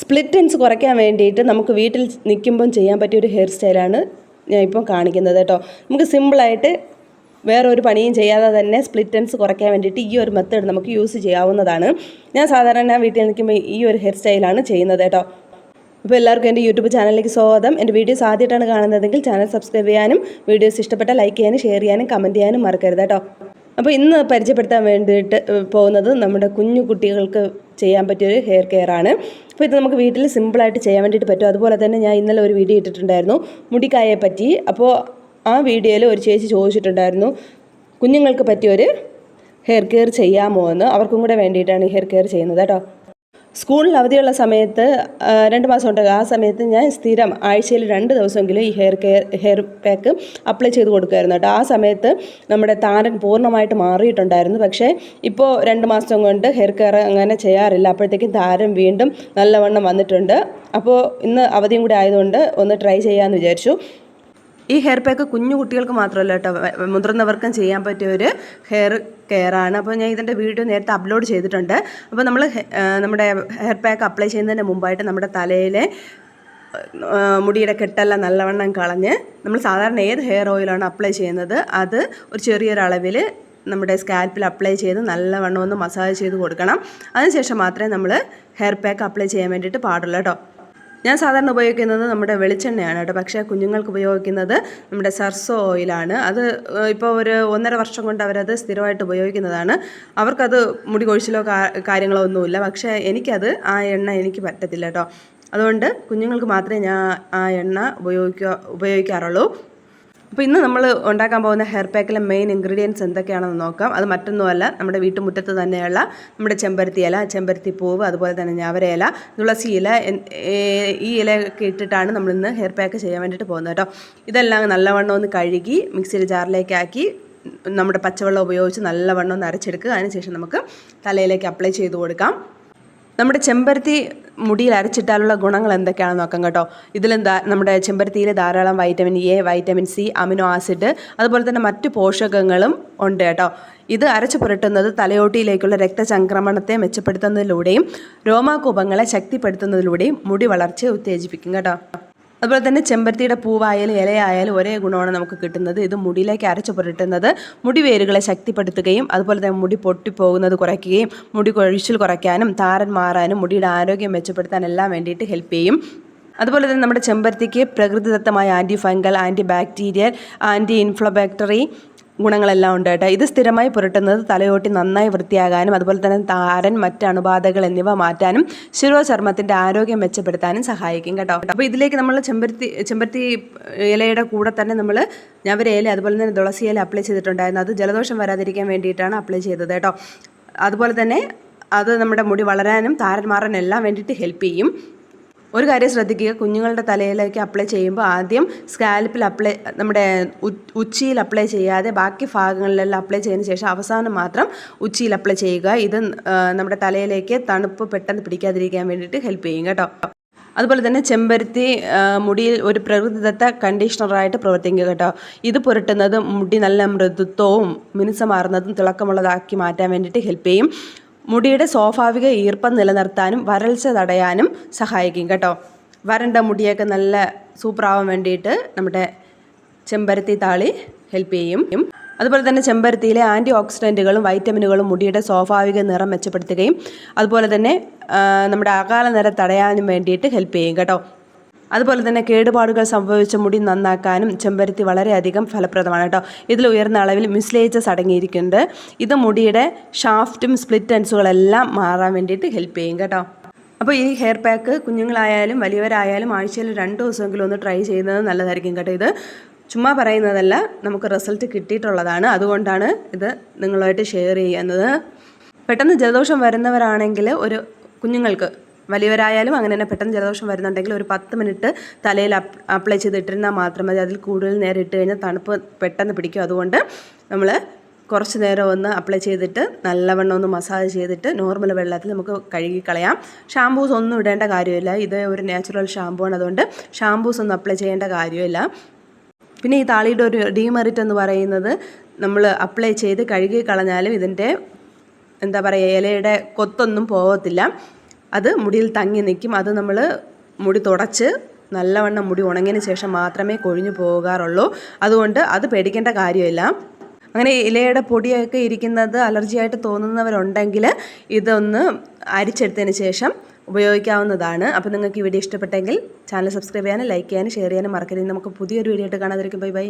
Split എൻസ് കുറയ്ക്കാൻ വേണ്ടിയിട്ട് നമുക്ക് വീട്ടിൽ നിൽക്കുമ്പം ചെയ്യാൻ പറ്റിയ ഒരു ഹെയർ സ്റ്റൈലാണ് ഞാൻ ഇപ്പോൾ കാണിക്കുന്നത് കേട്ടോ. നമുക്ക് സിമ്പിളായിട്ട് വേറെ ഒരു പണിയും ചെയ്യാതെ തന്നെ സ്പ്ലിറ്റ് എൻസ് കുറയ്ക്കാൻ വേണ്ടിയിട്ട് ഈ ഒരു മെത്തേഡ് നമുക്ക് യൂസ് ചെയ്യാവുന്നതാണ്. ഞാൻ സാധാരണ വീട്ടിൽ നിൽക്കുമ്പോൾ ഈ ഒരു ഹെയർ സ്റ്റൈലാണ് ചെയ്യുന്നത് കേട്ടോ. അപ്പോൾ എല്ലാവർക്കും എന്റെ യൂട്യൂബ് ചാനലിലേക്ക് സ്വാഗതം. എന്റെ വീഡിയോസ് ആദ്യമായിട്ടാണ് കാണുന്നതെങ്കിൽ ചാനൽ സബ്സ്ക്രൈബ് ചെയ്യാനും വീഡിയോസ് ഇഷ്ടപ്പെട്ട ലൈക്ക് ചെയ്യാനും ഷെയർ ചെയ്യാനും കമന്റ് ചെയ്യാനും മറക്കരുത് കേട്ടോ. അപ്പോൾ ഇന്ന് പരിചയപ്പെടുത്താൻ വേണ്ടിയിട്ട് പോകുന്നത് നമ്മുടെ കുഞ്ഞു കുട്ടികൾക്ക് ചെയ്യാൻ പറ്റിയൊരു ഹെയർ കെയർ ആണ്. അപ്പോൾ ഇത് നമുക്ക് വീട്ടിൽ സിമ്പിളായിട്ട് ചെയ്യാൻ വേണ്ടിയിട്ട് പറ്റും. അതുപോലെ തന്നെ ഞാൻ ഇന്നലെ ഒരു വീഡിയോ ഇട്ടിട്ടുണ്ടായിരുന്നു മുടിക്കായെ പറ്റി. അപ്പോൾ ആ വീഡിയോയിൽ ഒരു ചേച്ചി ചോദിച്ചിട്ടുണ്ടായിരുന്നു കുഞ്ഞുങ്ങൾക്ക് പറ്റിയൊരു ഹെയർ കെയർ ചെയ്യാമോ എന്ന്? അവർക്കും കൂടെ വേണ്ടിയിട്ടാണ് ഹെയർ കെയർ ചെയ്യുന്നത് കേട്ടോ. സ്കൂളിൽ അവധിയുള്ള സമയത്ത് രണ്ട് മാസം ഉണ്ട് ആ സമയത്ത് ഞാൻ സ്ഥിരം ആഴ്ചയിൽ രണ്ട് ദിവസമെങ്കിലും ഈ hair care hair pack apply ചെയ്ത് കൊടുക്കുമായിരുന്നു കേട്ടോ. ആ സമയത്ത് നമ്മുടെ താരൻ പൂർണമായിട്ട് മാറിയിട്ടുണ്ടായിരുന്നു. പക്ഷേ ഇപ്പോൾ രണ്ട് മാസം കൊണ്ട് ഹെയർ കെയർ അങ്ങനെ ചെയ്യാറില്ല. അപ്പോഴത്തേക്കും താരൻ വീണ്ടും നല്ലവണ്ണം വന്നിട്ടുണ്ട്. അപ്പോൾ ഇന്ന് അവധിയും കൂടി ആയതുകൊണ്ട് ഒന്ന് ട്രൈ ചെയ്യാമെന്ന് വിചാരിച്ചു. ഈ ഹെയർ പാക്ക് കുഞ്ഞു കുട്ടികൾക്ക് മാത്രമല്ല കേട്ടോ മുതിർന്നവർക്കും ചെയ്യാൻ പറ്റിയ ഒരു ഹെയർ കെയർ ആണ്. അപ്പോൾ ഞാൻ ഇതിന്റെ വീഡിയോ നേരത്തെ അപ്ലോഡ് ചെയ്തിട്ടുണ്ട്. അപ്പോൾ നമ്മൾ നമ്മുടെ ഹെയർ പാക്ക് അപ്ലൈ ചെയ്യുന്നതിന് മുമ്പായിട്ട് നമ്മുടെ തലയിലെ മുടിയുടെ കെട്ടെല്ലാം നല്ലവണ്ണം കളഞ്ഞ് നമ്മൾ സാധാരണ ഏത് ഹെയർ ഓയിലാണ് അപ്ലൈ ചെയ്യുന്നത് അത് ഒരു ചെറിയൊരളവിൽ നമ്മുടെ സ്കാൽപ്പിൽ അപ്ലൈ ചെയ്ത് നല്ലവണ്ണം ഒന്ന് മസാജ് ചെയ്ത് കൊടുക്കണം. അതിനുശേഷം മാത്രമേ നമ്മൾ ഹെയർ പാക്ക് അപ്ലൈ ചെയ്യാൻ വേണ്ടിയിട്ട് പാടുള്ളൂ കേട്ടോ. ഞാൻ സാധാരണ ഉപയോഗിക്കുന്നത് നമ്മുടെ വെളിച്ചെണ്ണയാണ് കേട്ടോ. പക്ഷേ കുഞ്ഞുങ്ങൾക്ക് ഉപയോഗിക്കുന്നത് നമ്മുടെ സർസോ ഓയിലാണ്. അത് ഇപ്പോൾ ഒരു ഒന്നര വർഷം കൊണ്ട് അവരത് സ്ഥിരമായിട്ട് ഉപയോഗിക്കുന്നതാണ്. അവർക്കത് മുടി കൊഴിച്ചിലോ കാര്യങ്ങളോ ഒന്നുമില്ല. പക്ഷേ എനിക്കത് ആ എണ്ണ എനിക്ക് പറ്റത്തില്ല കേട്ടോ. അതുകൊണ്ട് കുഞ്ഞുങ്ങൾക്ക് മാത്രമേ ഞാൻ ആ എണ്ണ ഉപയോഗിക്കുക ഉപയോഗിക്കാറുള്ളൂ. അപ്പോൾ ഇന്ന് നമ്മൾ ഉണ്ടാക്കാൻ പോകുന്ന ഹെയർ പാക്കിലെ മെയിൻ ഇൻഗ്രീഡിയൻസ് എന്തൊക്കെയാണെന്ന് നോക്കാം. അത് മറ്റൊന്നുമല്ല നമ്മുടെ വീട്ടുമുറ്റത്ത് തന്നെയുള്ള നമ്മുടെ ചെമ്പരത്തി ഇല ചെമ്പരത്തി പൂവ് അതുപോലെ തന്നെ ഞാവര ഇല തുളസി ഇല ഈ ഇലയൊക്കെ ഇട്ടിട്ടാണ് നമ്മൾ ഇന്ന് ഹെയർ പാക്ക് ചെയ്യാൻ വേണ്ടിയിട്ട് പോകുന്നത് കേട്ടോ. ഇതെല്ലാം നല്ലവണ്ണം ഒന്ന് കഴുകി മിക്സിയിൽ ജാറിലേക്കാക്കി നമ്മുടെ പച്ചവെള്ളം ഉപയോഗിച്ച് നല്ലവണ്ണം ഒന്ന് അരച്ചെടുക്കുക. അതിനുശേഷം നമുക്ക് തലയിലേക്ക് അപ്ലൈ ചെയ്ത് കൊടുക്കാം. നമ്മുടെ ചെമ്പരത്തി മുടിയിൽ അരച്ചിട്ടാലുള്ള ഗുണങ്ങൾ എന്തൊക്കെയാണെന്ന് നോക്കാം കേട്ടോ. ഇതിലും നമ്മുടെ ചെമ്പരത്തിയിൽ ധാരാളം vitamin A vitamin C amino acid അതുപോലെ തന്നെ മറ്റു പോഷകങ്ങളും ഉണ്ട് കേട്ടോ. ഇത് അരച്ചു പുരട്ടുന്നത് തലയോട്ടിയിലേക്കുള്ള രക്തചംക്രമണത്തെ മെച്ചപ്പെടുത്തുന്നതിലൂടെയും രോമാകൂപങ്ങളെ ശക്തിപ്പെടുത്തുന്നതിലൂടെയും മുടി വളർച്ചയെ ഉത്തേജിപ്പിക്കും കേട്ടോ. അതുപോലെ തന്നെ ചെമ്പരത്തിയുടെ പൂവായാലും ഇലയായാലും ഒരേ ഗുണമാണ് നമുക്ക് കിട്ടുന്നത്. ഇത് മുടിയിലേക്ക് അരച്ചു പുരട്ടുന്നത് മുടി വേരുകളെ ശക്തിപ്പെടുത്തുകയും അതുപോലെ തന്നെ മുടി പൊട്ടിപ്പോകുന്നത് കുറയ്ക്കുകയും മുടി കൊഴിച്ചിൽ കുറയ്ക്കാനും താരൻ മാറാനും മുടിയുടെ ആരോഗ്യം മെച്ചപ്പെടുത്താൻ എല്ലാം വേണ്ടിയിട്ട് ഹെൽപ്പ് ചെയ്യും. അതുപോലെ തന്നെ നമ്മുടെ ചെമ്പരത്തിക്ക് പ്രകൃതിദത്തമായ anti fungal anti bacterial anti inflammatory ഗുണങ്ങളെല്ലാം ഉണ്ട് കേട്ടോ. ഇത് സ്ഥിരമായി പുരട്ടുന്നത് തലയോട്ടി നന്നായി വൃത്തിയാകാനും അതുപോലെ തന്നെ താരൻ മറ്റ് അണുബാധകൾ എന്നിവ മാറ്റാനും ശിരോചർമ്മത്തിന്റെ ആരോഗ്യം മെച്ചപ്പെടുത്താനും സഹായിക്കും കേട്ടോ. അപ്പോൾ ഇതിലേക്ക് നമ്മൾ ചെമ്പരത്തി ചെമ്പരത്തി ഇലയുടെ കൂടെ തന്നെ നമ്മൾ ഞവര ഇല അതുപോലെ തന്നെ തുളസി ഇല അപ്ലൈ ചെയ്തിട്ടുണ്ടായിരുന്നു. അത് ജലദോഷം വരാതിരിക്കാൻ വേണ്ടിയിട്ടാണ് അപ്ലൈ ചെയ്തത് കേട്ടോ. അതുപോലെ തന്നെ അത് നമ്മുടെ മുടി വളരാനും താരൻ എല്ലാം വേണ്ടിയിട്ട് ഹെൽപ്പ് ചെയ്യും. ഒരു കാര്യം ശ്രദ്ധിക്കുക. കുഞ്ഞുങ്ങളുടെ തലയിലേക്ക് അപ്ലൈ ചെയ്യുമ്പോൾ ആദ്യം സ്കാൽപ്പിൽ അപ്ലൈ നമ്മുടെ ഉച്ചിയിൽ അപ്ലൈ ചെയ്യാതെ ബാക്കി ഭാഗങ്ങളിലെല്ലാം അപ്ലൈ ചെയ്തതിന് ശേഷം അവസാനം മാത്രം ഉച്ചിയിൽ അപ്ലൈ ചെയ്യുക. ഇത് നമ്മുടെ തലയിലേക്ക് തണുപ്പ് പെട്ടെന്ന് പിടിക്കാതിരിക്കാൻ വേണ്ടിയിട്ട് ഹെൽപ്പ് ചെയ്യും കേട്ടോ. അതുപോലെ തന്നെ ചെമ്പരത്തി മുടിയിൽ ഒരു പ്രകൃതിദത്ത കണ്ടീഷണറായിട്ട് പ്രവർത്തിക്കുക കേട്ടോ. ഇത് പുരട്ടുന്നത് മുടി നല്ല മൃദുത്വവും മിനുസമാർന്നതും തിളക്കമുള്ളതാക്കി മാറ്റാൻ വേണ്ടിയിട്ട് ഹെൽപ്പ് ചെയ്യും. മുടിയുടെ സ്വാഭാവിക ഈർപ്പം നിലനിർത്താനും വരൾച്ച തടയാനും സഹായിക്കും കേട്ടോ. വരണ്ട മുടിയൊക്കെ നല്ല സൂപ്പറാവാൻ വേണ്ടിയിട്ട് നമ്മുടെ ചെമ്പരത്തി താളി ഹെൽപ്പ് ചെയ്യും. അതുപോലെ തന്നെ ചെമ്പരത്തിയിലെ ആന്റി ഓക്സിഡന്റുകളും വൈറ്റമിനുകളും മുടിയുടെ സ്വാഭാവിക നിറം മെച്ചപ്പെടുത്തുകയും അതുപോലെ തന്നെ നമ്മുടെ അകാല നിര തടയാനും വേണ്ടിയിട്ട് ഹെൽപ്പ് ചെയ്യും കേട്ടോ. അതുപോലെ തന്നെ കേടുപാടുകൾ സംഭവിച്ച മുടി നന്നാക്കാനും ചെമ്പരത്തി വളരെയധികം ഫലപ്രദമാണ് കേട്ടോ. ഇതിൽ ഉയർന്ന അളവിൽ മിസ്ലേജസ് അടങ്ങിയിരിക്കുന്നുണ്ട്. ഇത് മുടിയുടെ ഷാഫ്റ്റും സ്പ്ലിറ്റ് എൻസുകളെല്ലാം മാറാൻ വേണ്ടിയിട്ട് ഹെൽപ്പ് ചെയ്യും കേട്ടോ. അപ്പോൾ ഈ ഹെയർ പാക്ക് കുഞ്ഞുങ്ങളായാലും വലിയവരായാലും ആഴ്ചയിൽ രണ്ട് ദിവസമെങ്കിലും ഒന്ന് ട്രൈ ചെയ്യുന്നത് നല്ലതായിരിക്കും കേട്ടോ ഇത്. ചുമ്മാ പറയുന്നതല്ല നമുക്ക് റിസൾട്ട് കിട്ടിയിട്ടുള്ളതാണ്. അതുകൊണ്ടാണ് ഇത് നിങ്ങളുമായിട്ട് ഷെയർ ചെയ്യുന്നത്. പെട്ടെന്ന് ജലദോഷം വരുന്നവരാണെങ്കിൽ ഒരു കുഞ്ഞുങ്ങൾക്ക് വലിയവരായാലും അങ്ങനെ തന്നെ പെട്ടെന്ന് ജലദോഷം വരുന്നുണ്ടെങ്കിൽ ഒരു പത്ത് മിനിറ്റ് തലയിൽ അപ് അപ്ലൈ ചെയ്തിട്ടിരുന്നാൽ മാത്രം മതി. അതിൽ കൂടുതൽ നേരം ഇട്ട് കഴിഞ്ഞാൽ തണുപ്പ് പെട്ടെന്ന് പിടിക്കും. അതുകൊണ്ട് നമ്മൾ കുറച്ച് നേരം ഒന്ന് അപ്ലൈ ചെയ്തിട്ട് നല്ലവണ്ണം ഒന്ന് മസാജ് ചെയ്തിട്ട് നോർമൽ വെള്ളത്തിൽ നമുക്ക് കഴുകി കളയാം. ഷാമ്പൂസ് ഒന്നും ഇടേണ്ട കാര്യമില്ല. ഇത് ഒരു നാച്ചുറൽ ഷാമ്പൂ ആണ്. അതുകൊണ്ട് ഷാമ്പൂസ് ഒന്നും അപ്ലൈ ചെയ്യേണ്ട കാര്യമില്ല. പിന്നെ ഈ താളിയുടെ ഒരു ഡീമെറിറ്റ് എന്ന് പറയുന്നത് നമ്മൾ അപ്ലൈ ചെയ്ത് കഴുകി കളഞ്ഞാലും ഇതിന്റെ എന്താ പറയുക ഇലയുടെ കൊത്തൊന്നും പോകത്തില്ല. അത് മുടിയിൽ തങ്ങി നിൽക്കും. അത് നമ്മൾ മുടി തുടച്ച് നല്ലവണ്ണം മുടി ഉണങ്ങിയതിന് ശേഷം മാത്രമേ കൊഴിഞ്ഞു പോകാറുള്ളൂ. അതുകൊണ്ട് അത് പേടിക്കേണ്ട കാര്യമില്ല. അങ്ങനെ ഇലയുടെ പൊടിയൊക്കെ ഇരിക്കുന്നത് അലർജിയായിട്ട് തോന്നുന്നവരുണ്ടെങ്കിൽ ഇതൊന്ന് അരിച്ചെടുത്തതിന് ശേഷം ഉപയോഗിക്കാവുന്നതാണ്. അപ്പോൾ നിങ്ങൾക്ക് ഈ വീഡിയോ ഇഷ്ടപ്പെട്ടെങ്കിൽ ചാനൽ സബ്സ്ക്രൈബ് ചെയ്യാനും ലൈക്ക് ചെയ്യാനും ഷെയർ ചെയ്യാനും മറക്കരുത്. നമുക്ക് പുതിയൊരു വീഡിയോ ആയിട്ട് കാണാതിരിക്കും ബൈ ബൈ.